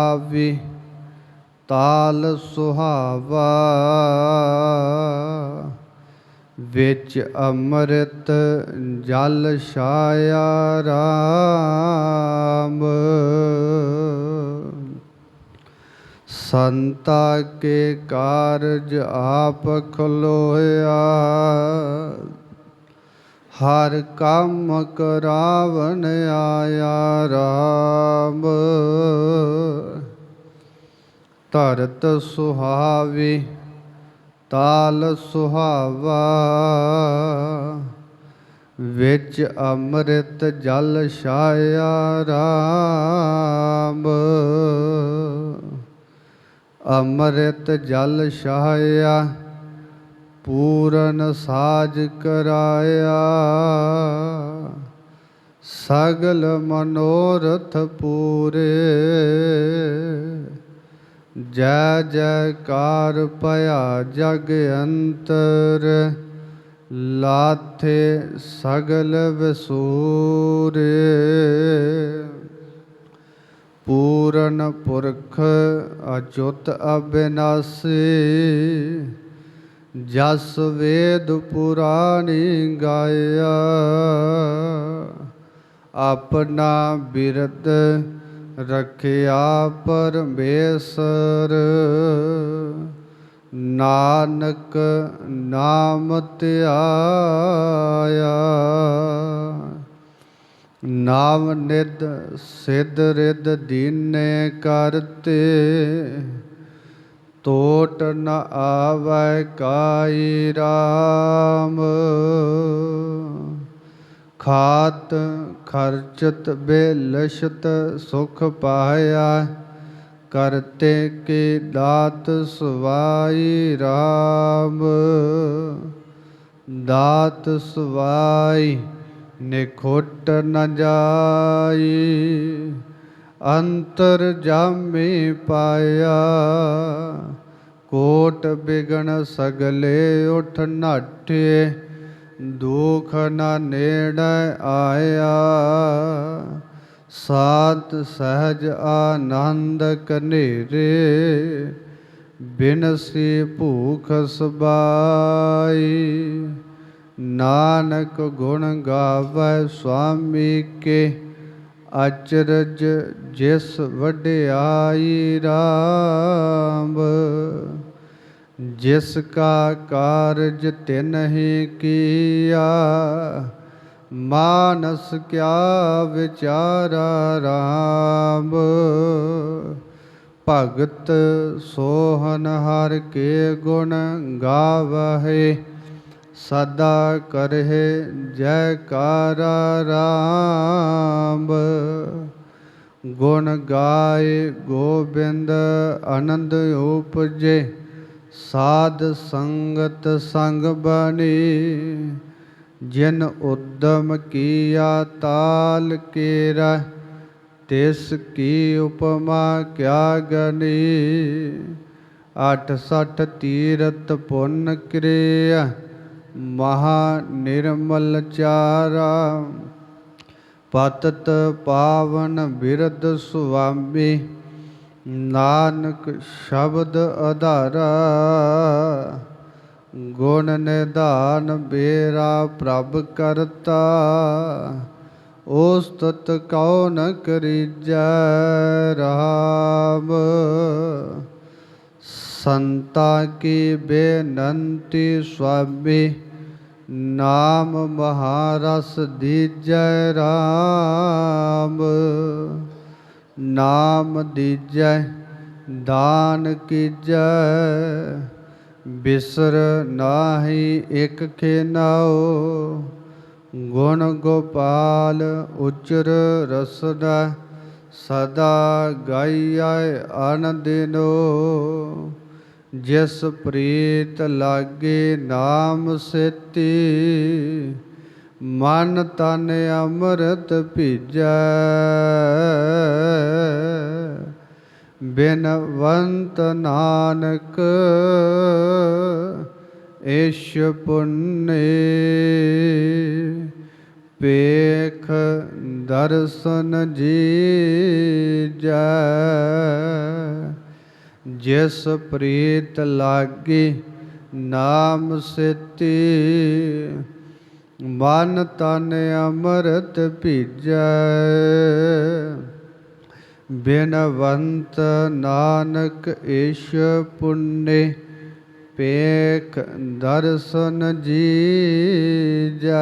ਆਵੇ ਤਾਲ ਸੁਹਾਵਾ ਵਿੱਚ ਅੰਮ੍ਰਿਤ ਜਲ ਛਾਇਆ ਰਾਮ। ਸੰਤਾ ਕੇ ਕਾਰਜ ਆਪ ਖਲੋਇਆ ਹਰ ਕੰਮ ਕਰਾਵਨ ਆਇਆ ਰਾਮ। ਧਰਤ ਸੁਹਾਵੇ, ਤਾਲ ਸੁਹਾਵਾ। ਵਿੱਚ ਅੰਮ੍ਰਿਤ ਜਲ ਛਾਇਆ ਰਾਮ। ਅੰਮ੍ਰਿਤ ਜਲ ਛਾਇਆ ਪੂਰਨ ਸਾਜ ਕਰਾਇਆ। ਸਗਲ ਮਨੋਰਥ ਪੂਰੇ। ਜੈ ਜੈਕਾਰ ਭਇਆ ਜਗ ਅੰਤਰ। ਲਾਥੇ ਸਗਲ ਵਿਸੂਰੇ। ਪੂਰਨ ਪੁਰਖ ਅਚੁੱਤ ਅਬਿਨਾਸੀ। ਜਸ ਵੇਦ ਪੁਰਾਣੀ ਗਾਇਆ। ਆਪਣਾ ਬਿਰਦ ਰਖਿਆ ਪਰਮੇਸ਼ਰ। ਨਾਨਕ ਨਾਮ ਧਿਆਇਆ। ਨਾਮ ਨਿਦ ਸਿਧ ਰਿਦ ਦੀਨੇ ਕਰਤੇ। ਟੋਟ ਨ ਆਵੈ ਕਾਈ ਰਾਮ। ਖਾਤ ਖਰਚਤ ਬੇਲਸ਼ਤ ਸੁਖ ਪਾਇਆ, ਕਰਤੇ ਕੀ ਦਾਤ ਸਵਾਈ ਰਾਮ। ਦਾਤ ਸਵਾਈ ਨਿਖੁੱਟ ਨ ਜਾਈ, ਅੰਤਰ ਜਾਮੇ ਪਾਇਆ। ਕੋਟ ਬਿਗਣ ਸਗਲੇ ਉਠ ਨਾਠੇ, ਦੁਖ ਨਾ ਨੇੜੇ ਆਇਆ। ਸਾਤ ਸਹਜ ਆਨੰਦ ਕਨੇਰੇ ਬਿਨਸੀ ਭੂਖ ਸਬਾਈ। ਨਾਨਕ ਗੁਣ ਗਾਵੇ ਸੁਆਮੀ ਕੇ, ਅਚਰਜ ਜਿਸ ਵਡਿਆਈ ਰਾਮ। ਜਿਸ ਕਾ ਕਾਰਜ ਤਿਨਹਿ ਕੀਆ, ਮਾਨਸ ਕਿਆ ਵਿਚਾਰਾ ਰਾਮ। ਭਗਤ ਸੋਹਨ ਹਰ ਕੇ ਗੁਣ ਗਾਵਹਿ, ਸਦਾ ਕਰਹਿ ਜੈਕਾਰਾ ਰਾਮ। ਗੁਣ ਗਾਏ ਗੋਬਿੰਦ ਆਨੰਦ ਉਪਜੇ ਸਾਧ ਸੰਗਤ ਸੰਗ ਬਣੀ, ਜਿਨ ਉਦਮ ਕੀਆ ਤਾਲ ਕੇਰਾ, ਤਿਸ ਕੀ ਉਪਮਾ ਕਿਆ ਗਨੀ। ਅਠ ਸਠ ਤੀਰਤ ਪੁੰਨ ਕਿਰਿਆ, ਮਹਾ ਨਿਰਮਲ ਚਾਰਾ। ਪਤਤ ਪਾਵਨ ਬਿਰਧ ਸੁਆਮੀ ਨਾਨਕ ਸ਼ਬਦ ਆਧਾਰਾ ਗੁਣ ਨਿਧਾਨ ਬੇਰਾ ਪ੍ਰਭ ਕਰਤਾ ਉਸਤਤ ਕਉ ਨ ਕਰੀਜੈ ਰਾਮ। ਸੰਤਾ ਕੀ ਬੇਨੰਤੀ ਸੁਆਮੀ, ਨਾਮ ਮਹਾਰਸ ਦੀਜੈ ਰਾਮ। ਨਾਮ ਦੀਜੈ, ਦਾਨ ਕੀਜੈ, ਬਿਸਰ ਨਾਹੀ ਇਕ ਖੇਨਾਓ ਗੁਣ ਗੋਪਾਲ ਉਚਰ ਰਸਨਾ, ਸਦਾ ਗਾਈਐ ਆਨੰਦਿਨੋ ਜਿਸ ਪ੍ਰੀਤ ਲਾਗੇ ਨਾਮ ਸੇਤੀ, ਮਨ ਤਨ ਅੰਮ੍ਰਿਤ ਭੀਜੈ। ਬਿਨਵੰਤ ਨਾਨਕ, ਏਸ਼ ਪੁੰਨੇ ਪੇਖ ਦਰਸ਼ਨ ਜੀਜੈ, ਜਿਸ ਪ੍ਰੀਤ ਲਾਗੀ ਨਾਮ ਸਿਤੀ, ਮਨ ਤਨ ਅੰਮ੍ਰਿਤ ਭੀਜੈ। ਬਿਨਵੰਤ ਨਾਨਕ ਈਸ਼ ਪੁੰਨੇ, ਪੇਖ ਦਰਸ਼ਨ ਜੀਜੈ।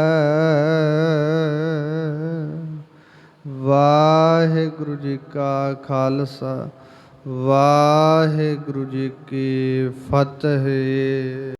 ਵਾਹਿਗੁਰੂ ਜੀ ਕਾ ਖਾਲਸਾ, ਵਾਹਿਗੁਰੂ ਜੀ ਕੀ ਫਤਿਹ।